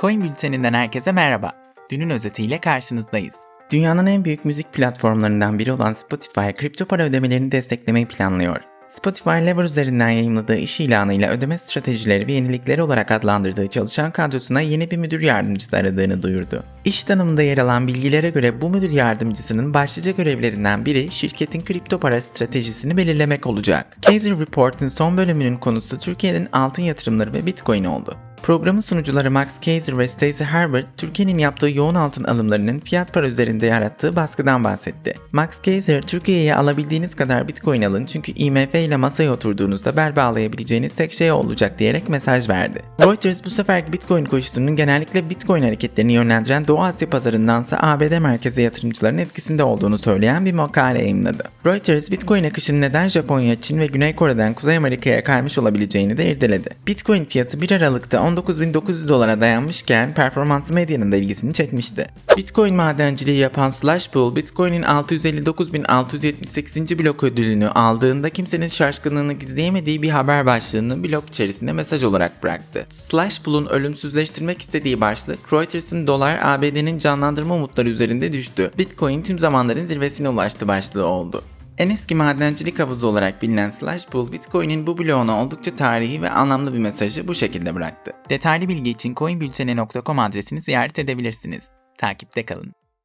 Coin Bülteni'nden herkese merhaba. Dünün özetiyle karşınızdayız. Dünyanın en büyük müzik platformlarından biri olan Spotify, kripto para ödemelerini desteklemeyi planlıyor. Spotify Lever üzerinden yayımladığı iş ilanıyla ödeme stratejileri ve yenilikleri olarak adlandırdığı çalışan kadrosuna yeni bir müdür yardımcısı aradığını duyurdu. İş tanımında yer alan bilgilere göre bu müdür yardımcısının başlıca görevlerinden biri şirketin kripto para stratejisini belirlemek olacak. Kaiser Report'un son bölümünün konusu Türkiye'nin altın yatırımları ve Bitcoin oldu. Programın sunucuları Max Kaiser ve Stacey Herbert, Türkiye'nin yaptığı yoğun altın alımlarının fiyat para üzerinde yarattığı baskıdan bahsetti. Max Kaiser, Türkiye'ye alabildiğiniz kadar Bitcoin alın çünkü IMF ile masaya oturduğunuzda bel bağlayabileceğiniz tek şey olacak diyerek mesaj verdi. Reuters bu seferki Bitcoin koşusunun genellikle Bitcoin hareketlerini yönlendiren Doğu Asya pazarındansa ABD merkezi yatırımcıların etkisinde olduğunu söyleyen bir makale yayınladı. Reuters, Bitcoin akışının neden Japonya, Çin ve Güney Kore'den Kuzey Amerika'ya kaymış olabileceğini de irdeledi. Bitcoin fiyatı 1 Aralık'ta 19.900 dolara dayanmışken performansı medyanın da ilgisini çekmişti. Bitcoin madenciliği yapan Slashpool, Bitcoin'in 659.678. blok ödülünü aldığında kimsenin şaşkınlığını gizleyemediği bir haber başlığını blok içerisine mesaj olarak bıraktı. Slashpool'un ölümsüzleştirmek istediği başlık, Reuters'ın dolar ABD'nin canlandırma umutları üzerinde düştü. Bitcoin tüm zamanların zirvesine ulaştı başlığı oldu. En eski madencilik havuzu olarak bilinen Slashpool, Bitcoin'in bu bloğuna oldukça tarihi ve anlamlı bir mesajı bu şekilde bıraktı. Detaylı bilgi için coinbülteni.com adresini ziyaret edebilirsiniz. Takipte kalın.